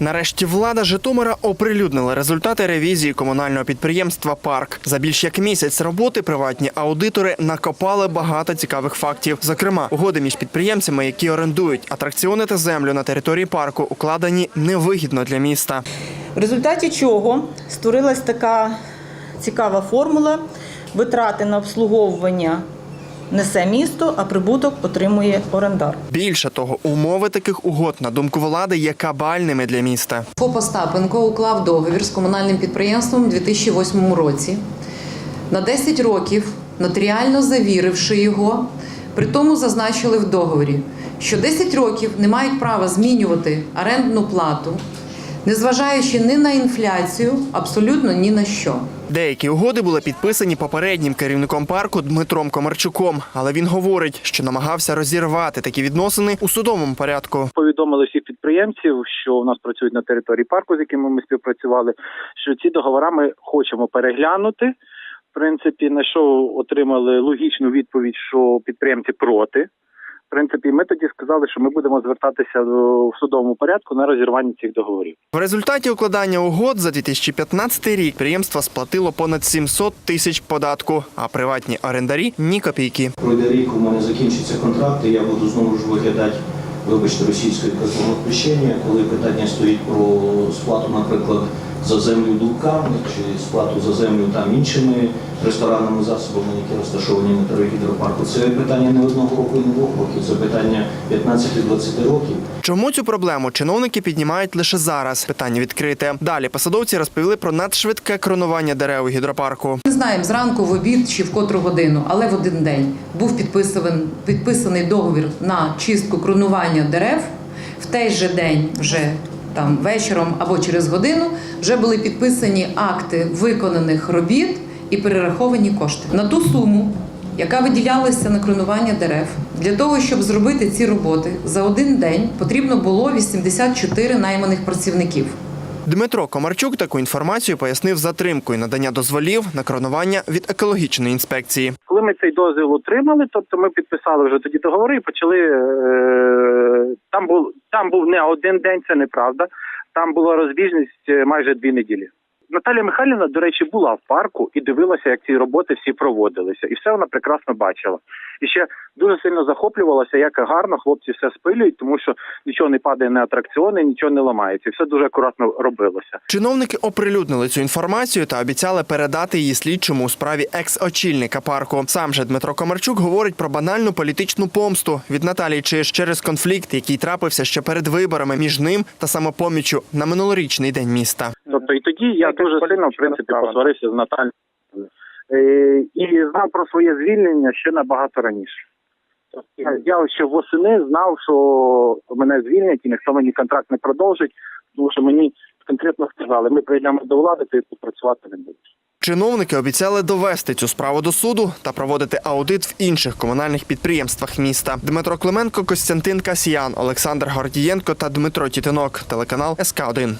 Нарешті влада Житомира оприлюднила результати ревізії комунального підприємства Парк. За більш як місяць роботи приватні аудитори накопали багато цікавих фактів. Зокрема, угоди між підприємцями, які орендують атракціони та землю на території парку, укладені невигідно для міста. В результаті чого створилась така цікава формула: витрати на обслуговування несе місто, а прибуток отримує орендар. Більше того, умови таких угод, на думку влади, є кабальними для міста. ФОП Остапенко уклав договір з комунальним підприємством у 2008 році на 10 років, нотаріально завіривши його. При тому зазначили в договорі, що 10 років не мають права змінювати орендну плату, незважаючи ні на інфляцію, абсолютно ні на що. Деякі угоди були підписані попереднім керівником парку Дмитром Комарчуком, але він говорить, що намагався розірвати такі відносини у судовому порядку. повідомили всіх підприємців, що у нас працюють на території парку, з якими ми співпрацювали, що ці договори ми хочемо переглянути. В принципі, на що отримали логічну відповідь, що підприємці проти. В принципі, ми тоді сказали, що ми будемо звертатися до- в судовому порядку на розірвання цих договорів. В результаті укладання угод за 2015 рік підприємство сплатило понад 700 тисяч податку, а приватні орендарі ні копійки. Пройде рік, у мене закінчиться контракт, і я буду знову ж виглядати, вибачте, російською казного коли питання стоїть про сплату, наприклад, за землю дубками чи сплату за землю там іншими ресторанними засобами, які розташовані на території гідропарку. Це питання не одного року, і не двох років, це питання 15-20 років. Чому цю проблему чиновники піднімають лише зараз? Питання відкрите. Далі посадовці розповіли про надшвидке кронування дерев у гідропарку. Не знаємо зранку в обід чи в котру годину, але в один день був підписаний, підписаний договір на чистку кронування дерев. В той же день, вже там вечором або через годину, вже були підписані акти виконаних робіт і перераховані кошти на ту суму, яка виділялася на кронування дерев. Для того щоб зробити ці роботи за один день, потрібно було 84 найманих працівників. Дмитро Комарчук таку інформацію пояснив затримкою надання дозволів на кронування від екологічної інспекції. Коли ми цей дозвіл отримали, тобто ми підписали вже тоді договори і почали. Е, там був був не один день, це неправда. Там була розбіжність е, майже дві неділі. Наталя Михайлівна, до речі, була в парку і дивилася, як ці роботи всі проводилися, і все вона прекрасно бачила. І ще дуже сильно захоплювалася, як гарно хлопці все спилюють, тому що нічого не падає на атракціони, нічого не ламається, все дуже акуратно робилося. Чиновники оприлюднили цю інформацію та обіцяли передати її слідчому у справі екс-очільника парку. Сам же Дмитро Комарчук говорить про банальну політичну помсту від Наталії Чиш через конфлікт, який трапився ще перед виборами між ним та самопоміччю на минулорічний день міста. Тобто і тоді я дуже сильно в принципі посварився з Наталією. Е, і знав про своє звільнення ще набагато раніше. Тобто Я, я ще восени знав, що мене звільнять і ніхто мені контракт не продовжить, тому що мені конкретно сказали, ми прийдемо до влади, ти тут працювати не будеш. Чиновники обіцяли довести цю справу до суду та проводити аудит в інших комунальних підприємствах міста. Дмитро Клименко, Костянтин Касіян, Олександр Гордієнко та Дмитро Тітинок. Телеканал СК 1